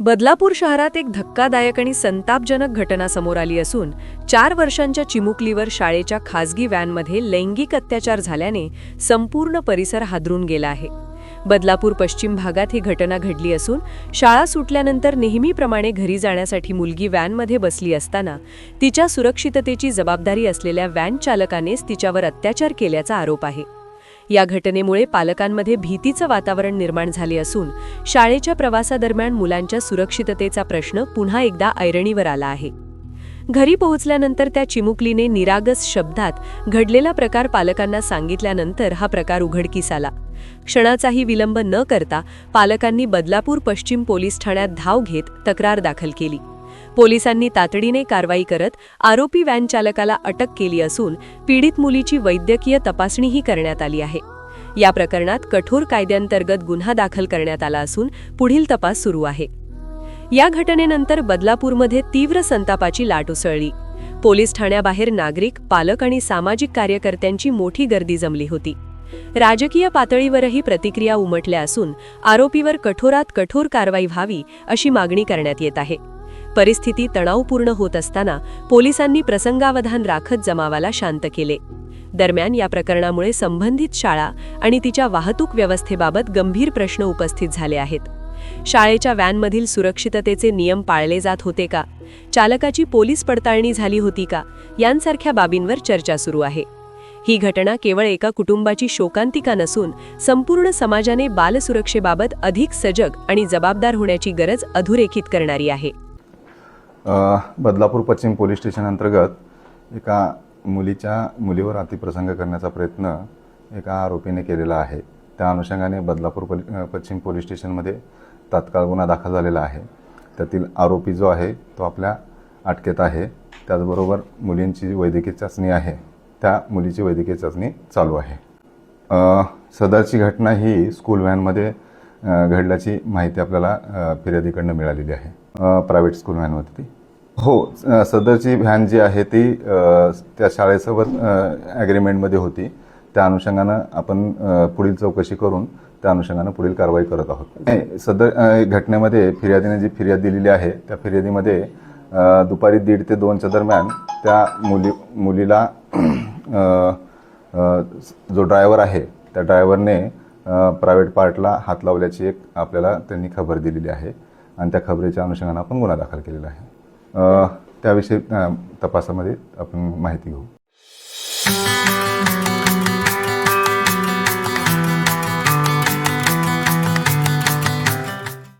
बदलापूर शहरात एक धक्कादायक आणि संतापजनक घटना समोर आली असून चार वर्षांच्या चिमुकलीवर शाळेच्या खासगी व्हॅनमध्ये लैंगिक अत्याचार झाल्याने संपूर्ण परिसर हादरून गेला आहे. बदलापूर पश्चिम भागात ही घटना घडली असून शाळा सुटल्यानंतर नेहमीप्रमाणे घरी जाण्यासाठी मुलगी व्हॅनमध्ये बसली असताना तिच्या सुरक्षिततेची जबाबदारी असलेल्या व्हॅन चालकानेच तिच्यावर अत्याचार केल्याचा आरोप आहे. या घटनेमुळे पालकांमध्ये भीतीचं वातावरण निर्माण झाले असून शाळेच्या प्रवासादरम्यान मुलांच्या सुरक्षिततेचा प्रश्न पुन्हा एकदा ऐरणीवर आला आहे. घरी पोहोचल्यानंतर त्या चिमुकलीने निरागस शब्दात घडलेला प्रकार पालकांना सांगितल्यानंतर हा प्रकार उघडकीस आला. क्षणाचाही विलंब न करता पालकांनी बदलापूर पश्चिम पोलीस ठाण्यात धाव घेत तक्रार दाखल केली. पोलिसांनी तातडीने कारवाई करत आरोपी व्हॅन चालकाला अटक केली असून पीडित मुलीची वैद्यकीय तपासणीही करण्यात आली आहे. या प्रकरणात कठोर कायद्यांतर्गत गुन्हा दाखल करण्यात आला असून पुढील तपास सुरू आहे. या घटनेनंतर बदलापूरमध्ये तीव्र संतापाची लाट उसळली. पोलीस ठाण्याबाहेर नागरिक पालक आणि सामाजिक कार्यकर्त्यांची मोठी गर्दी जमली होती. राजकीय पातळीवरही प्रतिक्रिया उमटल्या असून आरोपीवर कठोरात कठोर कारवाई व्हावी अशी मागणी करण्यात येत आहे. परिस्थिती तणावपूर्ण होत असताना पोलिसांनी प्रसंगावधान राखत जमावाला शांत केले. दरम्यान या प्रकरणामुळे संबंधित शाळा आणि तिच्या वाहतूक व्यवस्थेबाबत गंभीर प्रश्न उपस्थित झाले आहेत. शाळेच्या व्हॅनमधील सुरक्षिततेचे नियम पाळले जात होते का? चालकाची पोलीस पडताळणी झाली होती का? यांसारख्या बाबींवर चर्चा सुरू आहे. ही घटना केवळ एका कुटुंबाची शोकांतिका नसून संपूर्ण समाजाने बालसुरक्षेबाबत अधिक सजग आणि जबाबदार होण्याची गरज अधोरेखित करणारी आहे. बदलापूर पश्चिम पोलीस स्टेशन अंतर्गत एका मुलीच्या मुलीवर अतिप्रसंग करण्याचा प्रयत्न एका आरोपीने केलेला आहे. त्या अनुषंगाने बदलापूर पोली पश्चिम पोलीस स्टेशनमध्ये तात्काळ गुन्हा दाखल झालेला आहे. त्यातील आरोपी जो आहे तो आपल्या अटकेत आहे. त्याचबरोबर मुलींची वैद्यकीय चाचणी आहे. त्या मुलीची वैद्यकीय चाचणी चालू आहे. सदरची घटना ही स्कूल व्हॅनमध्ये घडल्याची माहिती आपल्याला फिर्यादीकडनं मिळालेली आहे. प्रायव्हेट स्कूल व्हॅनमध्ये ती हो सदरची व्हॅन जी आहे ती त्या शाळेसोबत ॲग्रीमेंटमध्ये होती. त्या अनुषंगानं आपण पुढील चौकशी करून त्या अनुषंगानं पुढील कारवाई करत आहोत. नाही, सदर घटनेमध्ये फिर्यादीने जी फिर्याद दिलेली आहे त्या फिर्यादीमध्ये दुपारी दीड ते दोनच्या दरम्यान त्या मुली मुलीला जो ड्रायव्हर आहे त्या ड्रायव्हरने प्रायव्हेट पार्टला हात लावल्याची एक आपल्याला त्यांनी खबर दिलेली आहे. आणि त्या खबरीच्या अनुषंगानं आपण गुन्हा दाखल केलेला आहे. त्याविषयी तपासामध्ये आपण माहिती घेऊ.